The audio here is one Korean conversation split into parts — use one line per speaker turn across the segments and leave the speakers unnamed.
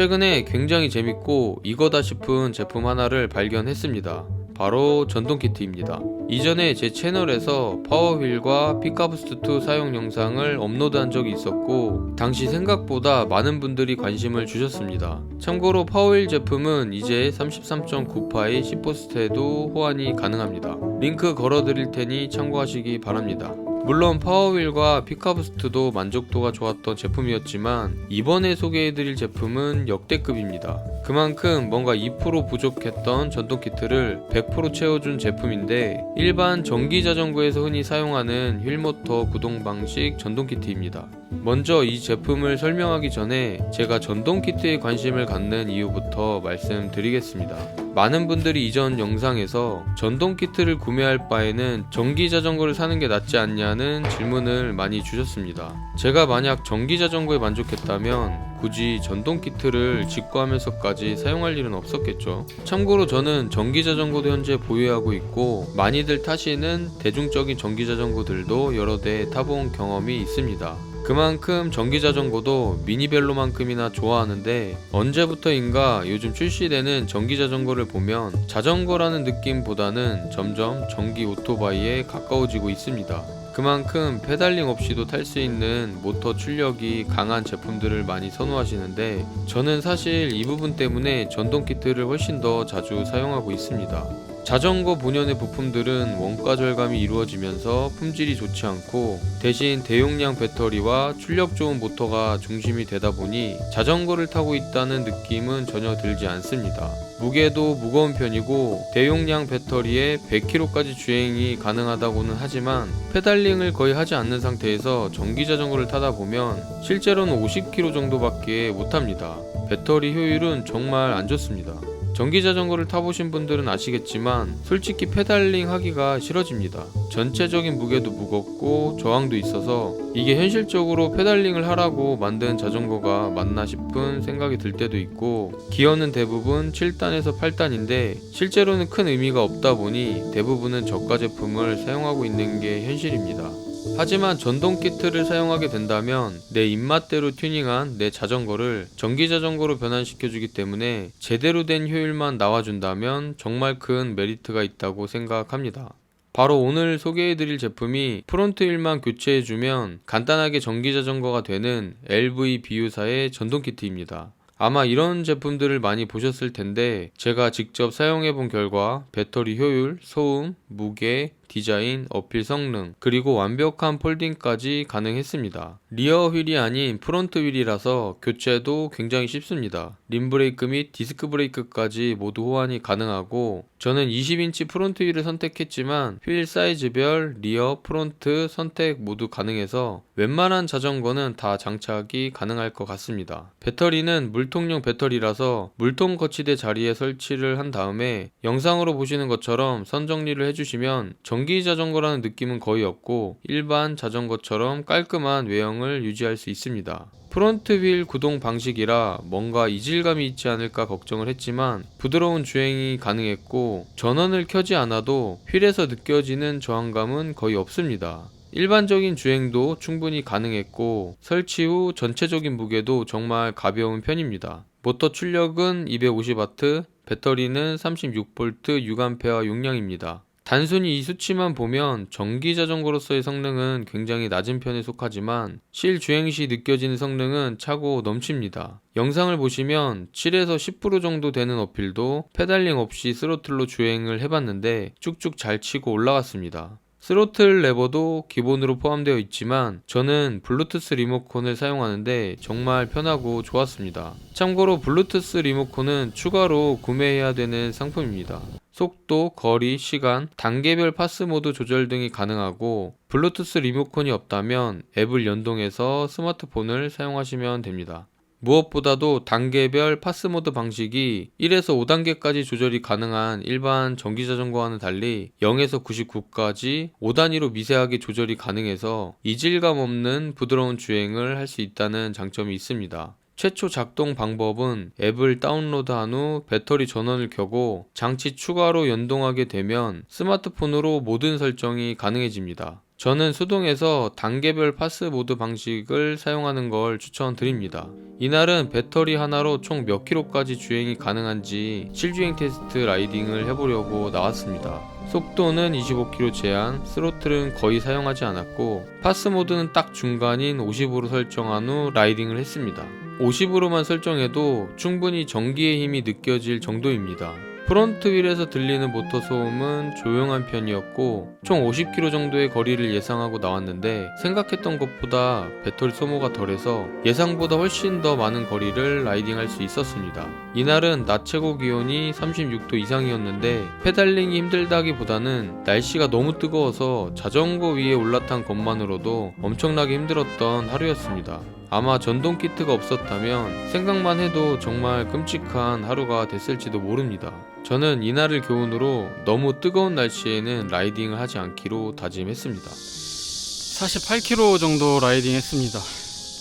최근에 굉장히 재밌고 이거다 싶은 제품 하나를 발견했습니다. 바로 전동 키트입니다. 이전에 제 채널에서 파워휠과 피카부스트2 사용 영상을 업로드한 적이 있었고 당시 생각보다 많은 분들이 관심을 주셨습니다. 참고로 파워휠 제품은 이제 33.9파의 10포스트에도 호환이 가능합니다. 링크 걸어드릴 테니 참고하시기 바랍니다. 물론 파워휠과 피카부스트도 만족도가 좋았던 제품이었지만 이번에 소개해드릴 제품은 역대급입니다. 그만큼 뭔가 2% 부족했던 전동 키트를 100% 채워준 제품인데 일반 전기 자전거에서 흔히 사용하는 휠모터 구동 방식 전동 키트입니다. 먼저 이 제품을 설명하기 전에 제가 전동 키트에 관심을 갖는 이유부터 말씀드리겠습니다. 많은 분들이 이전 영상에서 전동 키트를 구매할 바에는 전기 자전거를 사는 게 낫지 않냐는 질문을 많이 주셨습니다. 제가 만약 전기 자전거에 만족했다면 굳이 전동 키트를 직구하면서까지 사용할 일은 없었겠죠. 참고로 저는 전기 자전거도 현재 보유하고 있고 많이들 타시는 대중적인 전기 자전거들도 여러 대 타본 경험이 있습니다. 그만큼 전기 자전거도 미니벨로만큼이나 좋아하는데 언제부터인가 요즘 출시되는 전기 자전거를 보면 자전거라는 느낌보다는 점점 전기 오토바이에 가까워지고 있습니다. 그만큼 페달링 없이도 탈 수 있는 모터 출력이 강한 제품들을 많이 선호하시는데 저는 사실 이 부분 때문에 전동 키트를 훨씬 더 자주 사용하고 있습니다. 자전거 본연의 부품들은 원가 절감이 이루어지면서 품질이 좋지 않고 대신 대용량 배터리와 출력 좋은 모터가 중심이 되다 보니 자전거를 타고 있다는 느낌은 전혀 들지 않습니다. 무게도 무거운 편이고 대용량 배터리에 100km까지 주행이 가능하다고는 하지만 페달링을 거의 하지 않는 상태에서 전기 자전거를 타다 보면 실제로는 50km 정도밖에 못합니다. 배터리 효율은 정말 안 좋습니다. 전기 자전거를 타보신 분들은 아시겠지만 솔직히 페달링 하기가 싫어집니다. 전체적인 무게도 무겁고 저항도 있어서 이게 현실적으로 페달링을 하라고 만든 자전거가 맞나 싶은 생각이 들 때도 있고 기어는 대부분 7단에서 8단인데 실제로는 큰 의미가 없다 보니 대부분은 저가 제품을 사용하고 있는 게 현실입니다. 하지만 전동 키트를 사용하게 된다면 내 입맛대로 튜닝한 내 자전거를 전기 자전거로 변환시켜주기 때문에 제대로 된 효율만 나와준다면 정말 큰 메리트가 있다고 생각합니다. 바로 오늘 소개해드릴 제품이 프론트 휠만 교체해주면 간단하게 전기 자전거가 되는 LV 비유사의 전동 키트입니다. 아마 이런 제품들을 많이 보셨을 텐데 제가 직접 사용해 본 결과 배터리 효율, 소음, 무게, 디자인, 어필 성능, 그리고 완벽한 폴딩까지 가능했습니다. 리어 휠이 아닌 프론트 휠이라서 교체도 굉장히 쉽습니다. 림 브레이크 및 디스크 브레이크까지 모두 호환이 가능하고 저는 20인치 프론트 휠을 선택했지만 휠 사이즈별 리어, 프론트 선택 모두 가능해서 웬만한 자전거는 다 장착이 가능할 것 같습니다. 배터리는 물통용 배터리라서 물통 거치대 자리에 설치를 한 다음에 영상으로 보시는 것처럼 선 정리를 해주시면 전기 자전거라는 느낌은 거의 없고 일반 자전거처럼 깔끔한 외형을 유지할 수 있습니다. 프론트 휠 구동 방식이라 뭔가 이질감이 있지 않을까 걱정을 했지만 부드러운 주행이 가능했고 전원을 켜지 않아도 휠에서 느껴지는 저항감은 거의 없습니다. 일반적인 주행도 충분히 가능했고 설치 후 전체적인 무게도 정말 가벼운 편입니다. 모터 출력은 250W, 배터리는 36V 6A 용량입니다. 단순히 이 수치만 보면 전기 자전거로서의 성능은 굉장히 낮은 편에 속하지만 실 주행 시 느껴지는 성능은 차고 넘칩니다. 영상을 보시면 7에서 10% 정도 되는 어필도 페달링 없이 스로틀로 주행을 해봤는데 쭉쭉 잘 치고 올라갔습니다. 스로틀 레버도 기본으로 포함되어 있지만 저는 블루투스 리모컨을 사용하는데 정말 편하고 좋았습니다. 참고로 블루투스 리모컨은 추가로 구매해야 되는 상품입니다. 속도, 거리, 시간, 단계별 파스 모드 조절 등이 가능하고 블루투스 리모컨이 없다면 앱을 연동해서 스마트폰을 사용하시면 됩니다. 무엇보다도 단계별 파스모드 방식이 1에서 5단계까지 조절이 가능한 일반 전기 자전거와는 달리 0에서 99까지 5단위로 미세하게 조절이 가능해서 이질감 없는 부드러운 주행을 할 수 있다는 장점이 있습니다. 최초 작동 방법은 앱을 다운로드한 후 배터리 전원을 켜고 장치 추가로 연동하게 되면 스마트폰으로 모든 설정이 가능해집니다. 저는 수동에서 단계별 파스 모드 방식을 사용하는 걸 추천드립니다. 이날은 배터리 하나로 총 몇 킬로까지 주행이 가능한지 실주행 테스트 라이딩을 해보려고 나왔습니다. 속도는 25km 제한, 스로틀은 거의 사용하지 않았고 파스 모드는 딱 중간인 50으로 설정한 후 라이딩을 했습니다. 50으로만 설정해도 충분히 전기의 힘이 느껴질 정도입니다. 프론트 휠에서 들리는 모터 소음은 조용한 편이었고 총 50km 정도의 거리를 예상하고 나왔는데 생각했던 것보다 배터리 소모가 덜해서 예상보다 훨씬 더 많은 거리를 라이딩할 수 있었습니다. 이날은 낮 최고 기온이 36도 이상이었는데 페달링이 힘들다기보다는 날씨가 너무 뜨거워서 자전거 위에 올라탄 것만으로도 엄청나게 힘들었던 하루였습니다. 아마 전동 키트가 없었다면 생각만 해도 정말 끔찍한 하루가 됐을지도 모릅니다. 저는 이날을 교훈으로 너무 뜨거운 날씨에는 라이딩을 하지 않기로 다짐했습니다.
48km 정도 라이딩 했습니다.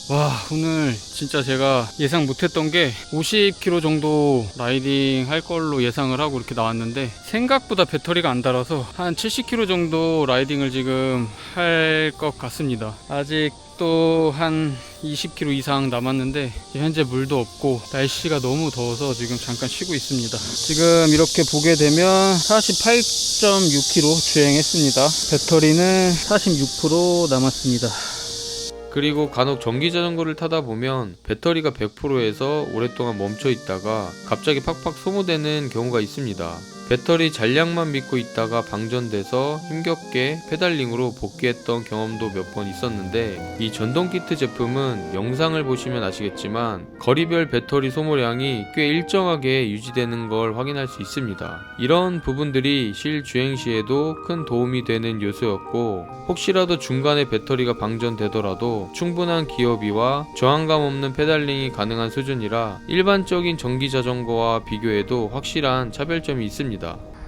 와, 오늘 진짜 제가 예상 못했던 게 50km 정도 라이딩 할 걸로 예상을 하고 이렇게 나왔는데 생각보다 배터리가 안 달아서 한 70km 정도 라이딩을 지금 할 것 같습니다. 아직 또 한 20km 이상 남았는데 현재 물도 없고 날씨가 너무 더워서 지금 잠깐 쉬고 있습니다. 지금 이렇게 보게 되면 48.6km 주행했습니다. 배터리는 46% 남았습니다.
그리고 간혹 전기 자전거를 타다 보면 배터리가 100%에서 오랫동안 멈춰 있다가 갑자기 팍팍 소모되는 경우가 있습니다. 배터리 잔량만 믿고 있다가 방전돼서 힘겹게 페달링으로 복귀했던 경험도 몇 번 있었는데 이 전동 키트 제품은 영상을 보시면 아시겠지만 거리별 배터리 소모량이 꽤 일정하게 유지되는 걸 확인할 수 있습니다. 이런 부분들이 실 주행 시에도 큰 도움이 되는 요소였고 혹시라도 중간에 배터리가 방전되더라도 충분한 기어비와 저항감 없는 페달링이 가능한 수준이라 일반적인 전기 자전거와 비교해도 확실한 차별점이 있습니다.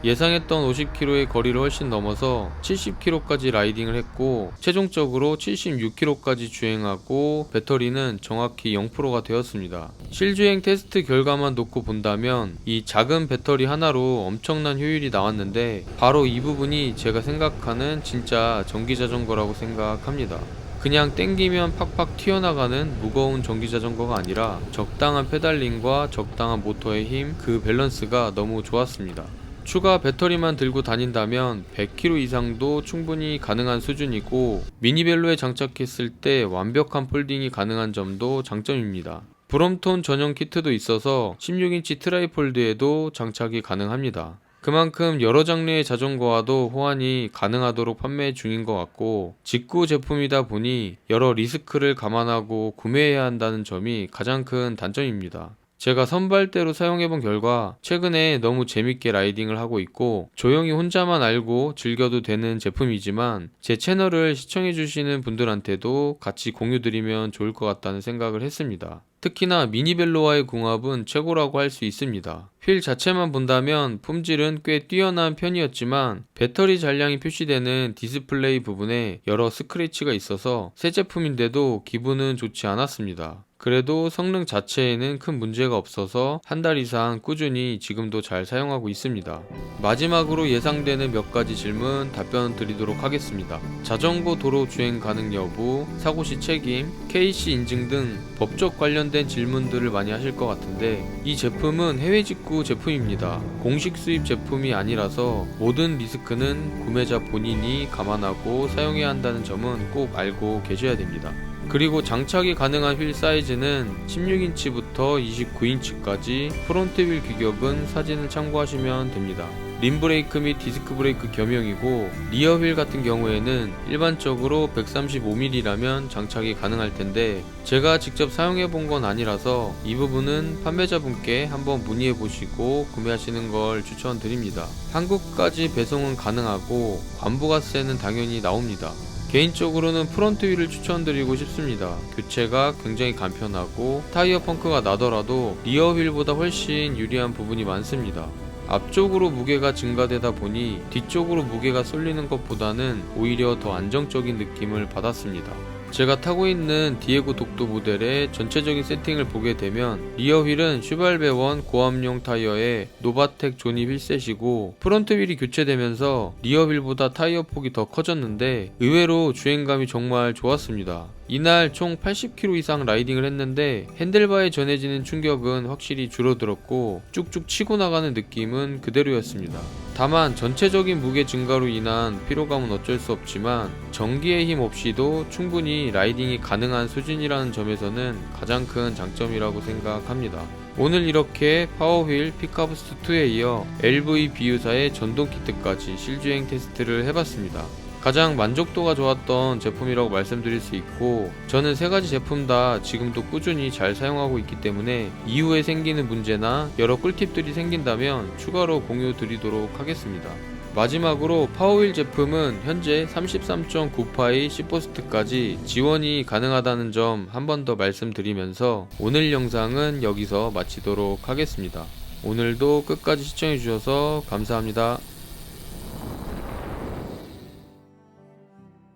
예상했던 50km의 거리를 훨씬 넘어서 70km까지 라이딩을 했고 최종적으로 76km까지 주행하고 배터리는 정확히 0%가 되었습니다. 실주행 테스트 결과만 놓고 본다면 이 작은 배터리 하나로 엄청난 효율이 나왔는데 바로 이 부분이 제가 생각하는 진짜 전기 자전거라고 생각합니다. 그냥 땡기면 팍팍 튀어나가는 무거운 전기 자전거가 아니라 적당한 페달링과 적당한 모터의 힘, 그 밸런스가 너무 좋았습니다. 추가 배터리만 들고 다닌다면 100km 이상도 충분히 가능한 수준이고 미니벨로에 장착했을 때 완벽한 폴딩이 가능한 점도 장점입니다. 브롬톤 전용 키트도 있어서 16인치 트라이폴드에도 장착이 가능합니다. 그만큼 여러 장르의 자전거와도 호환이 가능하도록 판매 중인 것 같고 직구 제품이다 보니 여러 리스크를 감안하고 구매해야 한다는 점이 가장 큰 단점입니다. 제가 선발대로 사용해본 결과 최근에 너무 재밌게 라이딩을 하고 있고 조용히 혼자만 알고 즐겨도 되는 제품이지만 제 채널을 시청해주시는 분들한테도 같이 공유드리면 좋을 것 같다는 생각을 했습니다. 특히나 미니벨로와의 궁합은 최고라고 할 수 있습니다. 휠 자체만 본다면 품질은 꽤 뛰어난 편이었지만 배터리 잔량이 표시되는 디스플레이 부분에 여러 스크래치가 있어서 새 제품인데도 기분은 좋지 않았습니다. 그래도 성능 자체에는 큰 문제가 없어서 한 달 이상 꾸준히 지금도 잘 사용하고 있습니다. 마지막으로 예상되는 몇 가지 질문 답변 드리도록 하겠습니다. 자전거 도로 주행 가능 여부, 사고 시 책임, KC 인증 등 법적 관련 된 질문들을 많이 하실 것 같은데 이 제품은 해외 직구 제품입니다. 공식 수입 제품이 아니라서 모든 리스크는 구매자 본인이 감안하고 사용해야 한다는 점은 꼭 알고 계셔야 됩니다. 그리고 장착이 가능한 휠 사이즈는 16인치부터 29인치까지 프론트 휠 규격은 사진을 참고하시면 됩니다. 림 브레이크 및 디스크 브레이크 겸용이고 리어 휠 같은 경우에는 일반적으로 135mm라면 장착이 가능할 텐데 제가 직접 사용해 본 건 아니라서 이 부분은 판매자분께 한번 문의해 보시고 구매하시는 걸 추천드립니다. 한국까지 배송은 가능하고 관부가세는 당연히 나옵니다. 개인적으로는 프론트 휠을 추천드리고 싶습니다. 교체가 굉장히 간편하고 타이어 펑크가 나더라도 리어 휠보다 훨씬 유리한 부분이 많습니다. 앞쪽으로 무게가 증가되다 보니 뒤쪽으로 무게가 쏠리는 것보다는 오히려 더 안정적인 느낌을 받았습니다. 제가 타고 있는 디에고 독도 모델의 전체적인 세팅을 보게 되면 리어 휠은 슈발베원 고압용 타이어에 노바텍 조니 휠셋이고 프론트 휠이 교체되면서 리어 휠보다 타이어 폭이 더 커졌는데 의외로 주행감이 정말 좋았습니다. 이날 총 80km 이상 라이딩을 했는데 핸들바에 전해지는 충격은 확실히 줄어들었고 쭉쭉 치고 나가는 느낌은 그대로였습니다. 다만 전체적인 무게 증가로 인한 피로감은 어쩔 수 없지만 전기의 힘 없이도 충분히 라이딩이 가능한 수준이라는 점에서는 가장 큰 장점이라고 생각합니다. 오늘 이렇게 파워휠 피카부스트 2에 이어 LV 비유사의 전동 키트까지 실주행 테스트를 해봤습니다. 가장 만족도가 좋았던 제품이라고 말씀드릴 수 있고 저는 세 가지 제품 다 지금도 꾸준히 잘 사용하고 있기 때문에 이후에 생기는 문제나 여러 꿀팁들이 생긴다면 추가로 공유 드리도록 하겠습니다. 마지막으로 파워휠 제품은 현재 33.9파이 시포스트까지 지원이 가능하다는 점 한 번 더 말씀드리면서 오늘 영상은 여기서 마치도록 하겠습니다. 오늘도 끝까지 시청해주셔서 감사합니다.